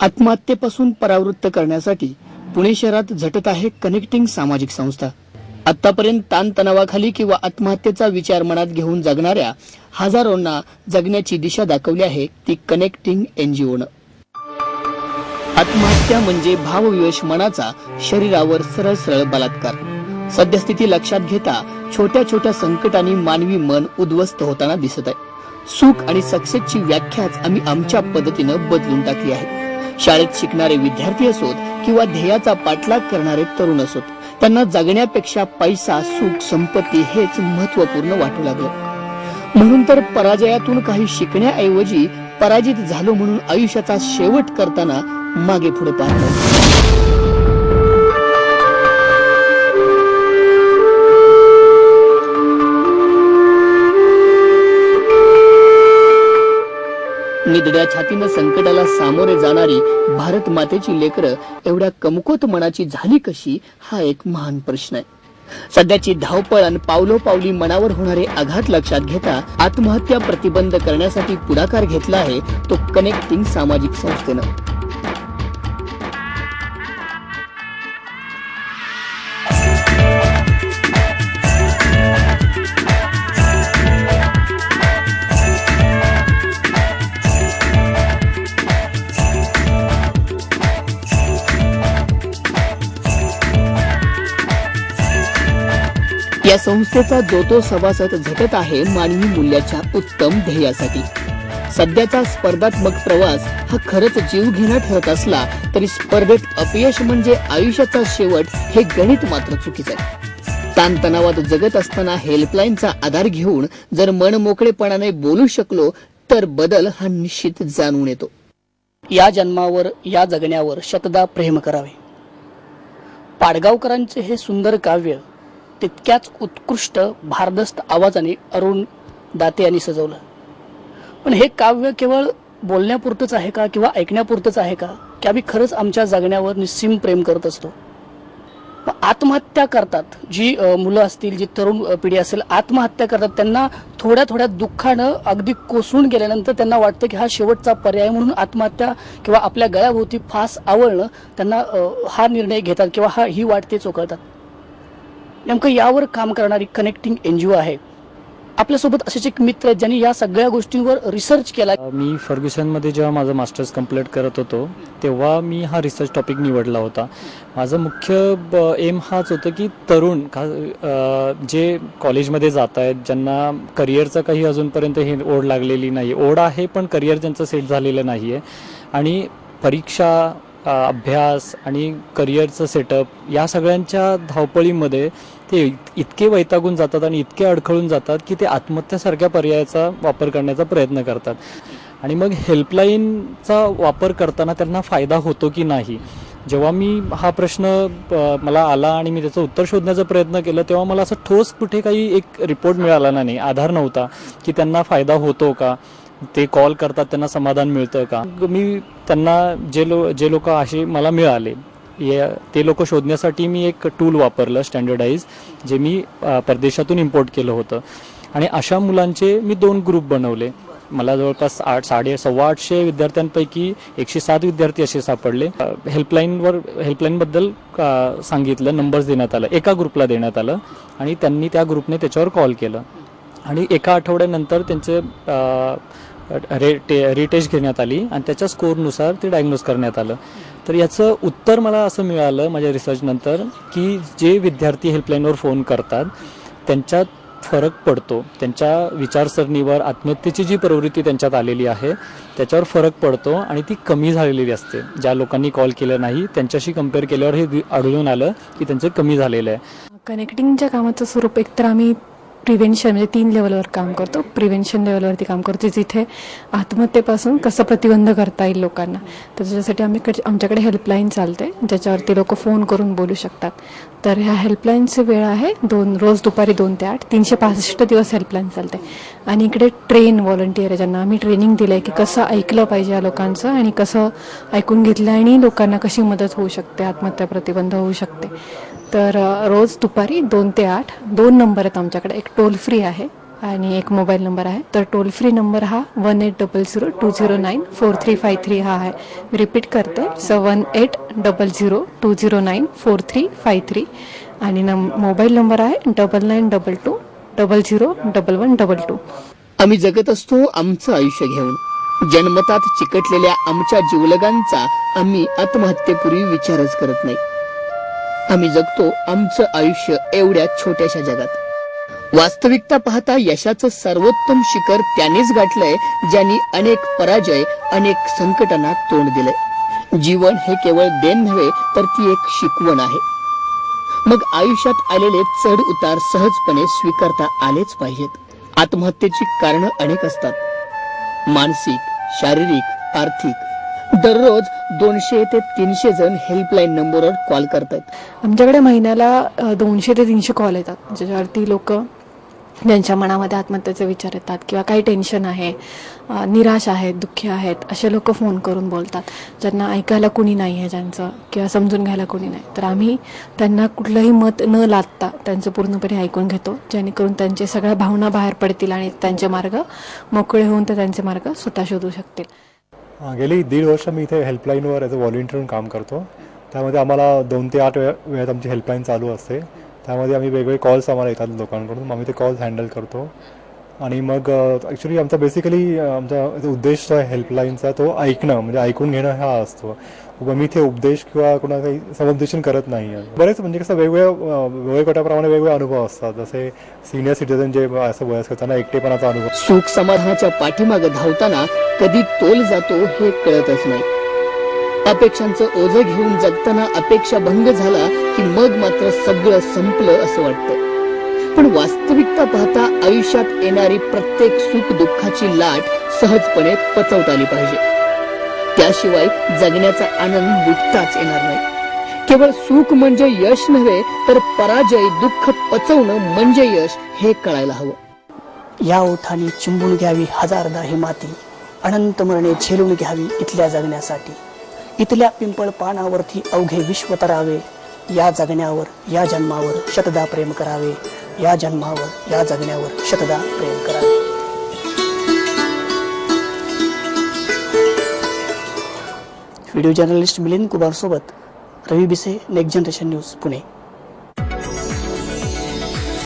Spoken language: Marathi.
आत्महत्येपासून परावृत्त करण्यासाठी पुणे शहरात झटत आहे कनेक्टिंग सामाजिक संस्था. आतापर्यंत ताणतणावाखाली किंवा आत्महत्येचा विचार मनात घेऊन जगणाऱ्या हजारोंना जगण्याची दिशा दाखवली आहे ती कनेक्टिंग एनजीओनं आत्महत्या म्हणजे भावविवेश मनाचा शरीरावर सरळ सरळ बलात्कार. सद्यस्थिती लक्षात घेता छोट्या छोट्या संकटांनी मानवी मन उद्ध्वस्त होताना दिसत आहे. सुख आणि सक्सेसची व्याख्याच आम्ही आमच्या पद्धतीनं बदलून टाकली आहे. शाळेत शिकणारे विद्यार्थी असोत किंवा ध्येयाचा पाठलाग करणारे तरुण असोत त्यांना जगण्यापेक्षा पैसा सुख संपत्ती हेच महत्त्वपूर्ण वाटू लागलं. म्हणून तर पराजयातून काही शिकण्याऐवजी पराजित झालो म्हणून आयुष्याचा शेवट करताना मागे पुढे पाहतो. निदड्या छातीनं संकटाला सामोरे जाणारी भारत मातेची लेकरं एवढ्या कमकोत मनाची झाली कशी हा एक महान प्रश्न आहे. सध्याची धावपळ आणि पावलोपावली मनावर होणारे आघात लक्षात घेता आत्महत्या प्रतिबंध करण्यासाठी पुढाकार घेतला आहे तो कनेक्टिंग सामाजिक संस्थेनं. या संस्थेचा जो तो सभासद झटत आहे मानवी मूल्याच्या उत्तम ध्येयासाठी. सध्याचा स्पर्धात्मक प्रवास हा खरंच जीव घेणा ठरत असला तरी स्पर्धेत अपयश म्हणजे आयुष्याचा शेवट हे गणित मात्र चुकीचं आहे. ताणतणावात जगत असताना हेल्पलाईनचा आधार घेऊन जर मन मोकळेपणाने बोलू शकलो तर बदल हा निश्चित जाणून येतो. या जन्मावर या जगण्यावर शतदा प्रेम करावे. पाडगावकरांचे हे सुंदर काव्य तितक्याच उत्कृष्ट भारदस्त आवाजाने अरुण दाते यांनी सजवलं. पण हे काव्य केवळ बोलण्यापुरतंच आहे का किंवा ऐकण्यापुरतंच आहे का? की आम्ही खरंच आमच्या जगण्यावर निस्सीम प्रेम करत असतो? आत्महत्या करतात. जी मुलं असतील जी तरुण पिढी असेल आत्महत्या करतात. त्यांना थोड्या थोड्या दुःखानं अगदी कोसळून गेल्यानंतर त्यांना वाटतं की हा शेवटचा पर्याय म्हणून आत्महत्या किंवा आपल्या गळ्याभोवती फास आवळणं त्यांना हा निर्णय घेतात किंवा हा ही वाट ते चोकळतात. नेमकं यावर काम करणारी कनेक्टिंग एन जी ओ आहे. आपल्यासोबत असेच एक मित्र आहेत ज्यांनी या सगळ्या गोष्टींवर रिसर्च केला. मी फर्ग्युसनमध्ये जेव्हा माझं मास्टर्स कंप्लीट करत होतो तेव्हा मी हा रिसर्च टॉपिक निवडला होता. माझं मुख्य एम हाच होतं की तरुण का जे कॉलेजमध्ये जात आहेत ज्यांना करिअरचं काही अजूनपर्यंत हे ओढ लागलेली नाही ओढ आहे पण करिअर त्यांचं सेट झालेलं नाही आहे आणि परीक्षा अभ्यास आणि करिअरचं सेटअप या सगळ्यांच्या धावपळीमध्ये ते इतके वैतागून जातात आणि इतके अडखळून जातात की ते आत्महत्यासारख्या पर्यायाचा वापर करण्याचा प्रयत्न करतात. आणि मग हेल्पलाईनचा वापर करताना त्यांना फायदा होतो की नाही? जेव्हा मी हा प्रश्न मला आला आणि मी त्याचं उत्तर शोधण्याचा प्रयत्न केला तेव्हा मला असं ठोस कुठे काही एक रिपोर्ट मिळाला नाही आधार नव्हता की त्यांना फायदा होतो का? ते कॉल करतात त्यांना समाधान मिळतं का? मी त्यांना जे लो जे लोक असे मला मिळाले या- ते लोक शोधण्यासाठी मी एक टूल वापरलं स्टँडर्डाईज जे मी परदेशातून इम्पोर्ट केलं होतं. आणि अशा मुलांचे मी दोन ग्रुप बनवले. मला जवळपास आठ साडे सव्वा आठशे विद्यार्थ्यांपैकी एकशे सात विद्यार्थी असे सापडले. हेल्पलाईनवर हेल्पलाईनबद्दल सांगितलं नंबर्स देण्यात आलं एका ग्रुपला देण्यात आलं. आणि त्यांनी त्या ग्रुपने त्याच्यावर कॉल केलं. आणि एका आठवड्यानंतर त्यांचे रे टे रिटेस्ट घेण्यात आली आणि त्याच्या स्कोरनुसार ते डायग्नोज करण्यात आलं. तर याचं उत्तर मला असं मिळालं माझ्या रिसर्चनंतर की जे विद्यार्थी हेल्पलाईनवर फोन करतात त्यांच्यात फरक पडतो. त्यांच्या विचारसरणीवर आत्महत्येची जी प्रवृत्ती त्यांच्यात आलेली आहे त्याच्यावर फरक पडतो आणि ती कमी झालेली असते. ज्या लोकांनी कॉल केलं नाही त्यांच्याशी कंपेअर केल्यावर हे आढळून आलं की त्यांचं कमी झालेलं आहे. कनेक्टिंगच्या कामाचं स्वरूप एकतर आम्ही प्रिव्हेन्शन म्हणजे तीन लेवलवर काम करतो. प्रिव्हेन्शन लेवलवरती काम करतो. जिथे आत्महत्येपासून कसं प्रतिबंध करता येईल लोकांना. तर त्याच्यासाठी आम्ही आमच्याकडे हेल्पलाईन चालते. ज्याच्यावरती लोक फोन करून बोलू शकतात. तर ह्या हेल्पलाईनची वेळ आहे दोन रोज दुपारी दोन ते आठ. तीनशे पासष्ट दिवस हेल्पलाईन चालते. आणि इकडे ट्रेन व्हॉलंटियर आहे. ज्यांना आम्ही ट्रेनिंग दिलं आहे की कसं ऐकलं पाहिजे या लोकांचं आणि कसं ऐकून घेतलं आणि लोकांना कशी मदत होऊ शकते आत्महत्या प्रतिबंध होऊ शकते. तर रोज दुपारी दोन ते आठ दोन नंबर आहेत आमच्याकडे. एक टोल फ्री आहे आणि एक मोबाईल नंबर आहे. तर टोल फ्री नंबर हा one eight double zero two zero nine four three five three हा आहे. मी रिपीट करते. So one eight double zero two zero nine four three five three आणि नम मोबाईल नंबर आहे double nine double two double zero double one double two आम्ही जगत असतो आमचं आयुष्य घेऊन. जन्मतात चिकटलेल्या आमच्या जीवलगांचा आम्ही आत्महत्येपूर्वी विचारच करत नाही. आम्ही जगतो आमचं आयुष्य एवढ्या छोट्याशा जगात. वास्तविकता पाहता यशाचं सर्वोत्तम शिखर त्यानेच गाठलंय ज्यांनी अनेक पराजय अनेक संकटांना तोंड दिलंय. जीवन हे केवळ देण नव्हे तर ती एक शिकवण आहे. मग आयुष्यात आलेले चढ उतार सहजपणे स्वीकारता आलेच पाहिजेत. आत्महत्येची कारणं अनेक असतात. मानसिक शारीरिक आर्थिक दररोज दोनशे ते तीनशे जण हेल्पलाईन नंबरवर कॉल करतात आमच्याकडे महिन्याला दोनशे ते तीनशे कॉल येतात. ज्याच्यावरती लोक ज्यांच्या मनामध्ये आत्महत्येचे विचार येतात किंवा काही टेन्शन आहे निराश आहेत दुःखी आहेत असे लोक फोन करून बोलतात. ज्यांना ऐकायला कोणी नाही आहे ज्यांचं किंवा समजून घ्यायला कोणी नाही. तर आम्ही त्यांना कुठलंही मत न लादता त्यांचं पूर्णपणे ऐकून घेतो जेणेकरून त्यांचे सगळ्या भावना बाहेर पडतील आणि त्यांचे मार्ग मोकळे होऊन ते त्यांचे मार्ग स्वतः शोधू शकतील. गेली दीड वर्ष मी इथे हेल्पलाईनवर ॲज अ व्हॉलेंटियर म्हणून काम करतो. त्यामध्ये आम्हाला दोन ते आठ वेळ वेळात आमची हेल्पलाईन चालू असते. त्यामध्ये आम्ही वेगवेगळे कॉल्स आम्हाला येतात लोकांकडून. आम्ही ते कॉल्स हँडल करतो. आणि मग ॲक्च्युली आमचा बेसिकली आमचा उद्देश जो आहे हेल्पलाईनचा तो ऐकणं म्हणजे ऐकून घेणं हा असतो. उगा मी इथे उपदेश किंवा कोणा काही समुपदेशन करत नाही आहे. बरेच म्हणजे कसं वेगवेगळ्या वयोगटाप्रमाणे वेगवेगळे अनुभव असतात. जसे सिनियर सिटीजन जे असं वयस्क त्यांना एकटेपणाचा अनुभव. सुख समाधानाच्या पाठीमागे धावताना कधी तोल जातो हे कळतच नाही. अपेक्षांचं ओझं घेऊन जगताना अपेक्षा भंग झाला की मग मात्र सगळं संपलं असं वाटतं. पण वास्तविकता पाहता आयुष्यात येणारी प्रत्येक सुख दुःखाची लाट सहजपणे पचवता आली पाहिजे. त्याशिवाय जगण्याचा आनंद लुटताच येणार नाही. केवळ सुख म्हणजे यश नव्हे तर पराजय दुःख पचवणं म्हणजे यश हे कळायला हवं. या ओठाने चिंबून घ्यावी हजारदा ही माती अनंत मरणे झेलून घ्यावी इथल्या जगण्यासाठी. इथल्या पिंपळ पानावरती अवघे विश्व तरावे या जगण्यावर या जन्मावर शतदा प्रेम करावे. या जन्मावर या जगण्यावर शतदा प्रेम करावे व्हिडिओ जर्नलिस्ट मिलिंद कुमार सोबत रवी बिसे नेक्स्ट जनरेशन न्यूज पुणे.